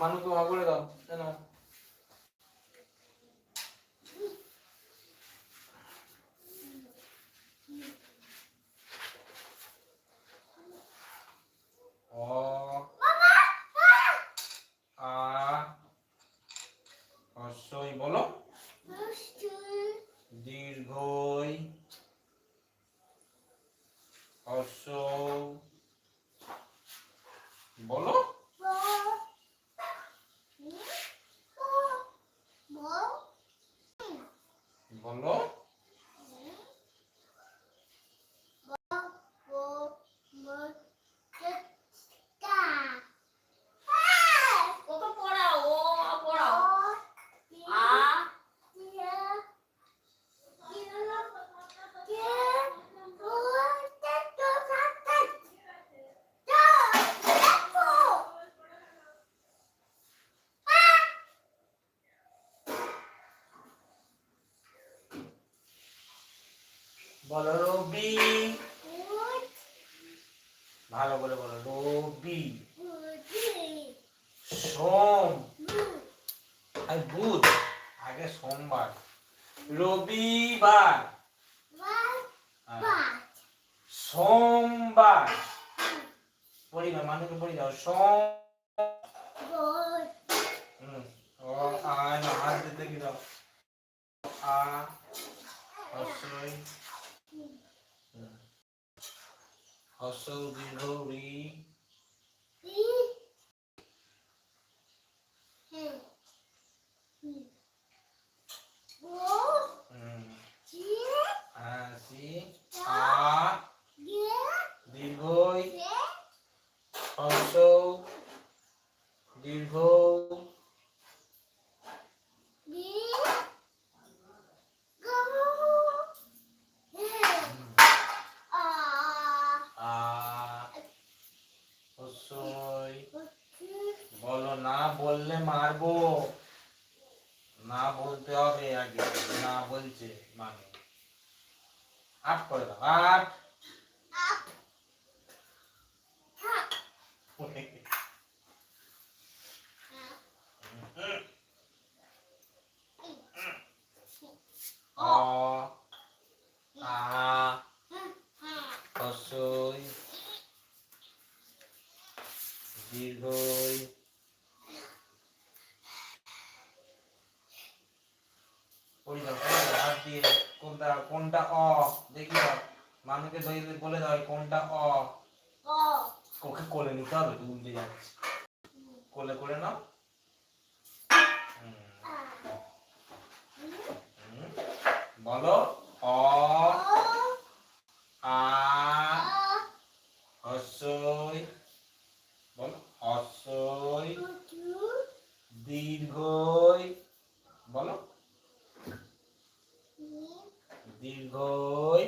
মানুকে মা করে দাও বলো রবি। ভালো করে বলো রবি। সোম। আর বুধ আগে সোমবার। রবিবার। হ্যাঁ। সোমবার। পড়ি না মানুষকে পড়ি দাও সোম। আয় না হাত দিতে কি দাও? আ হর্ষ দীর্ঘ রি হুম, হাসি আ দীর্ঘই হর্ষ দীর্ঘ আ হর্ষই বলো না বললে মারবো। না বলতে হবে আগে না বলছে মানে। আট করে দাও আট। অ পড়ি দাও হাত দিয়ে কোনটা কোনটা অ? দেখি দাও। মানুষকে ধরে বলে দাও কোনটা অ? ওকে কোলে নিতে হবে উল্টে যাচ্ছিস কোলে করে নাও। বলো অ আ বলো দীর্ঘই বলো দীর্ঘই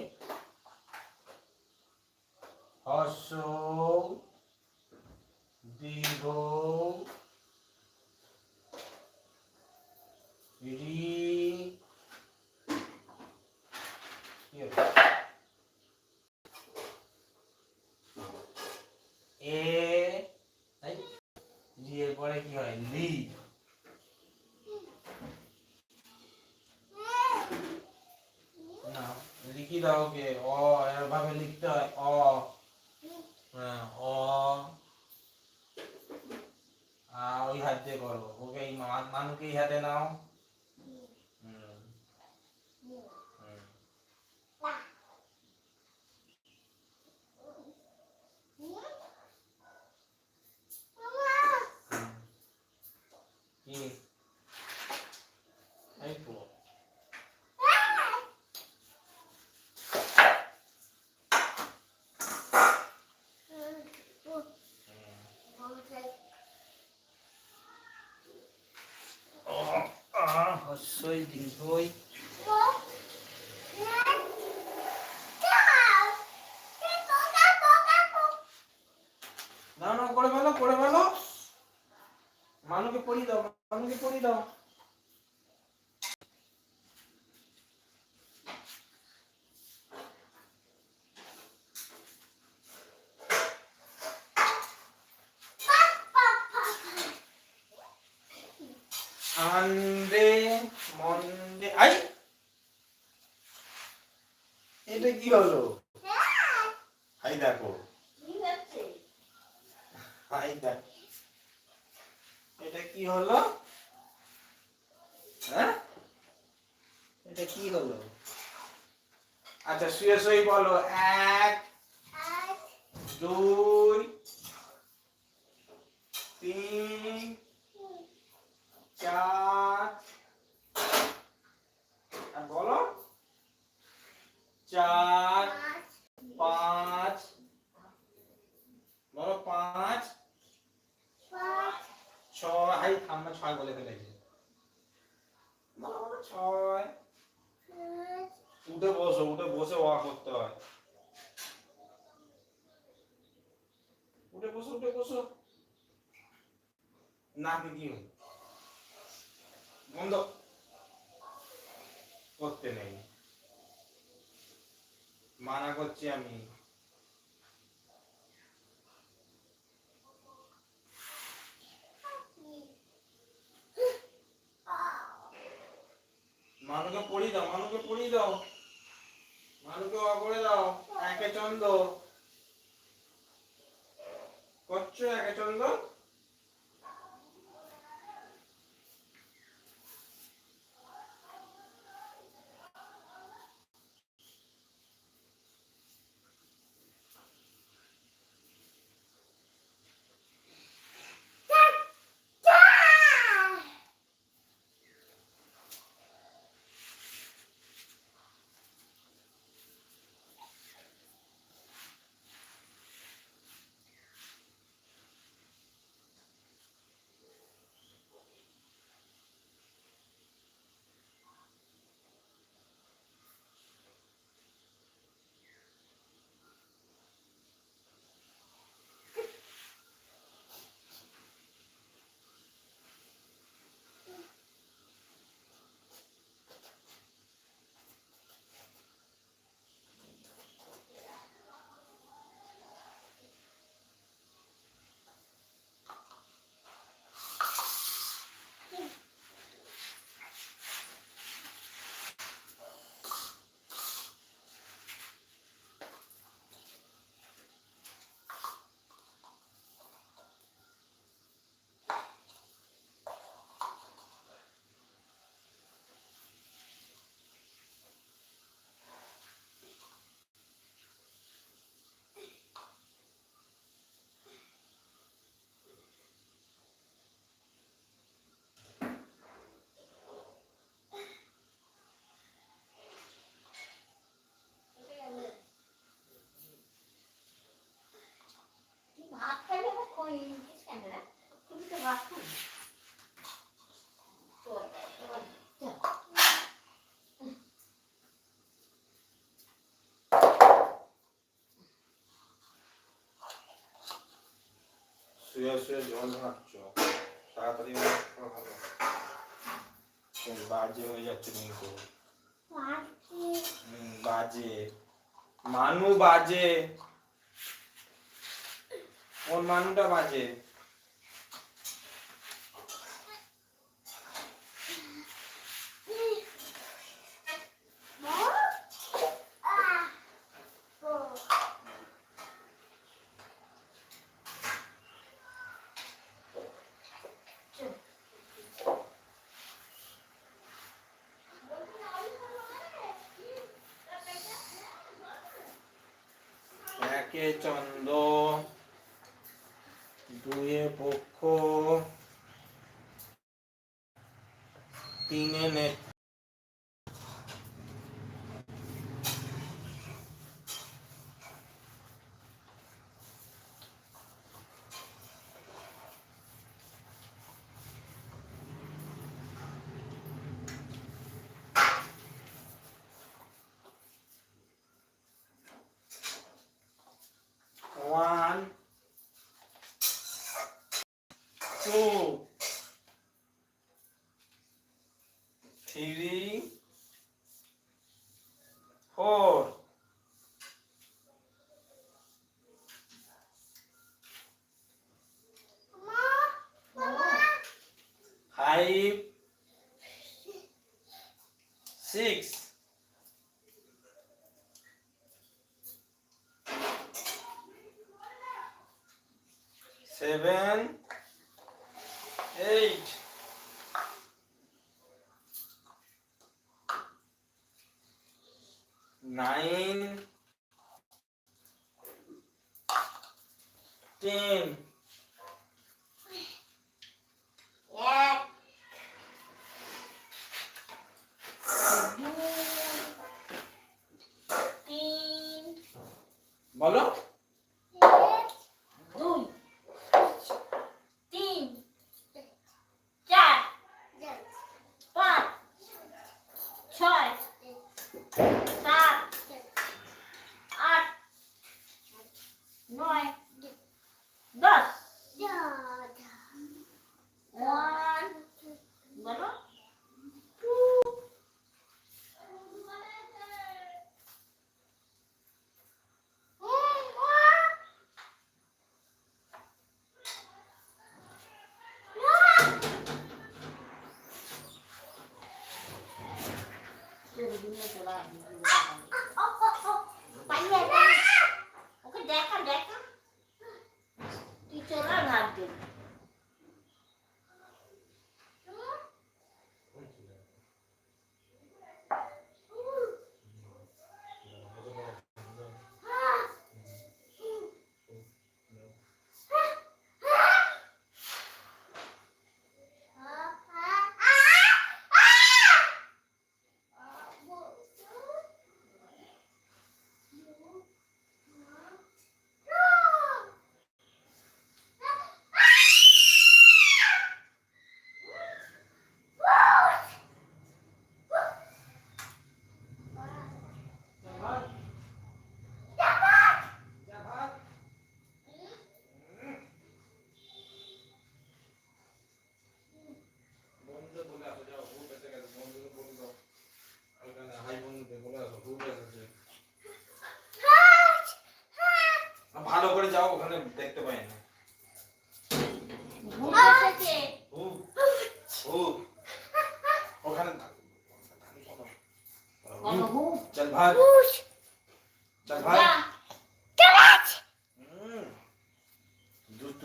হর্ষ দীর্ঘ রি কি হলো? এ তাই রি এর পরে কি হয় লি না লিখি দাও কে অ এভাবে লিখতে হয় অ হ্যাঁ, অ আ ওই করো ওকে এই হাতে নাও। কি এই তো অ আ হস্যই দীর্ঘই না না করে ফেলো করে ফেলো মানুকে পড়ি দাও পড়ি সানডে মনডে আই! এটা কি হলো? হাই দেখো। হাই দেখ। এটা কি হলো? হ্যাঁ? এটা কি হলো? আচ্ছা শুয়ে শুয়ে বলো। এক দুই তিন চার আর বলো। চার পাঁচ বলো পাঁচ। ছয় হাই থাম্মা ছয় বলে ফেলেছে। ছয় উঠে বসো উঠে বসে ওয়া করতে হয় উঠে বসো উঠে বসো নাকে কি বন্ধ করতে নেই মানা করছি আমি মানুকে পড়িয়ে দাও মানুকে পড়িয়ে দাও। মানুকে অ করে দাও, একে চন্দ্র। করছ একে চন্দ শুয়ে জল ভাবছ তাড়াতাড়ি বাজে হয়ে যাচ্ছে কিন্তু বাজে মানু বাজে ওর মানুটা বাজে একে চন্দ দুয়ে পক্ষ তিনে নেট three, এক তিন। বলো।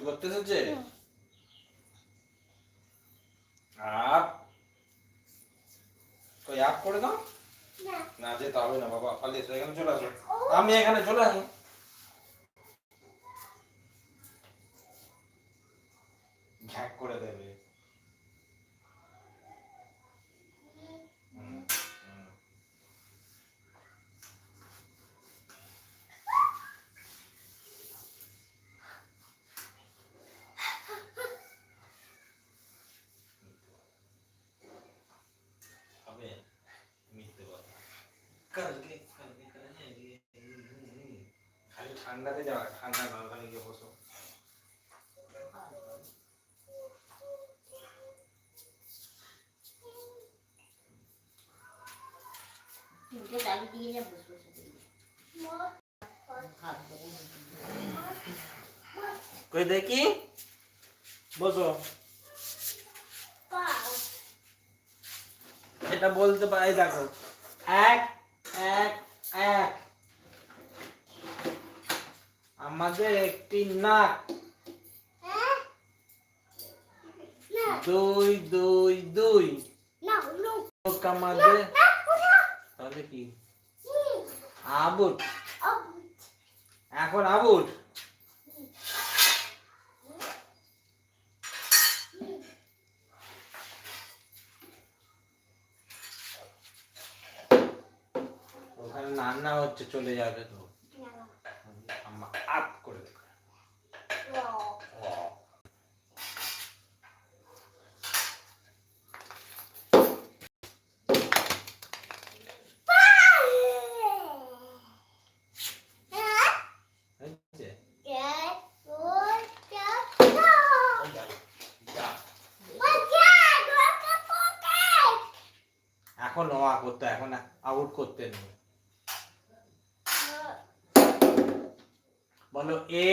করতে এসেছে আপ কই আপ করে দাও? না। যেতে হবে না বাবা এসো এখানে চলে আসো আমি এখানে চলে আসো ঘ্যাক করে দেবে হুম, হুম। হবে মিথ্যে কথা কালকে কালকে কালকে খালি ঠান্ডাতে যাওয়া ঠান্ডা না ওখানে গিয়ে বসো। কই দেখি? বসো। এটা বলতে পারি দেখো। এক এক আমাদের একটি নাক। দুই দুই দুই। আমাদের তাহলে কি? আবুট। এখন আবুট। ওখানে রান্না হচ্ছে, চলে যাবে তো আম্মা আপ করে দেবে হয়েছে? ওই যা, যা। এখন নোয়া করতে এখন আউট করতে নেই। বলো এ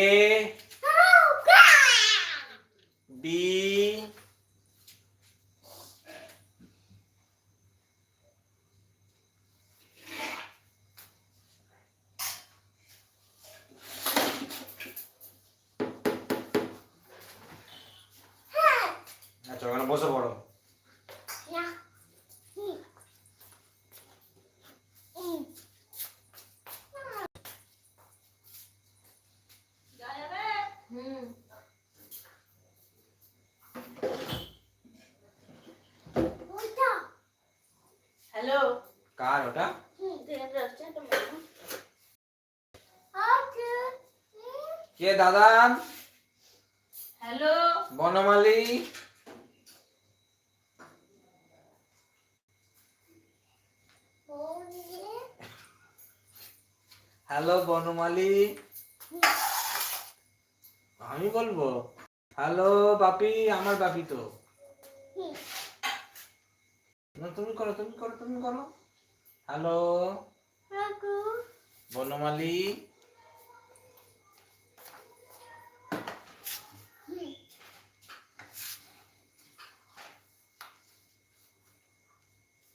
বি আচ্ছা ওখানে বসে পড়ো না হুম হুম হুম ওইটা হ্যালো হুম কে দাদান? হ্যালো? বনমালী? হ্যালো বনমালী? আমি বলব? হ্যালো বাপি আমার বাপি তো। না তুমি করো তুমি করো তুমি করো। হ্যালো বনমালী হুম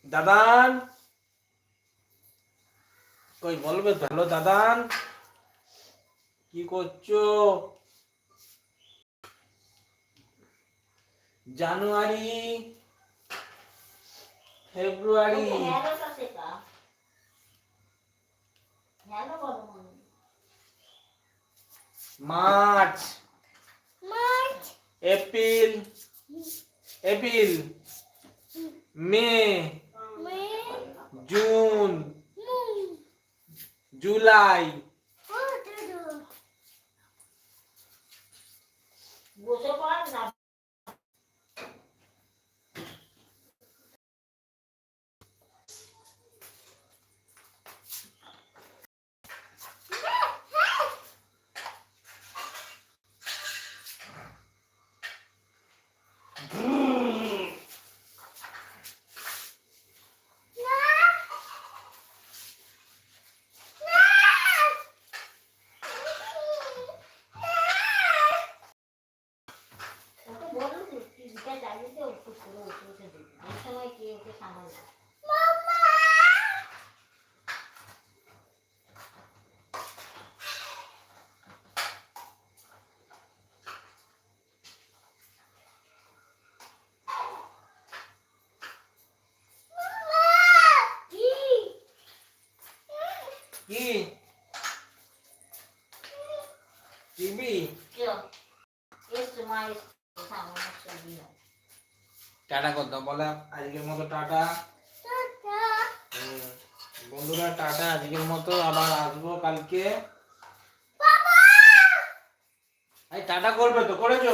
দাদান? কই বলবে হ্যালো দাদান? কি করছ? January February. March March April April May May June hmm July কি টিভি টাটা করতো বলে আজকের মতো টাটা। বন্ধুরা টাটা আজকের মতো আবার আসব কালকে। টাটা করবে তো করেছ?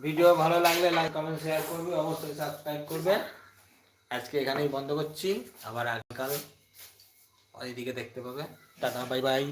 ভিডিও ভালো লাগলে লাইক কমেন্ট শেয়ার করবে অবশ্যই সাবস্ক্রাইব করবে। আজকে এখানেই বন্ধ করছি। আবার আগামীকাল ওইদিকে দেখতে পাবে। Tata bye bye.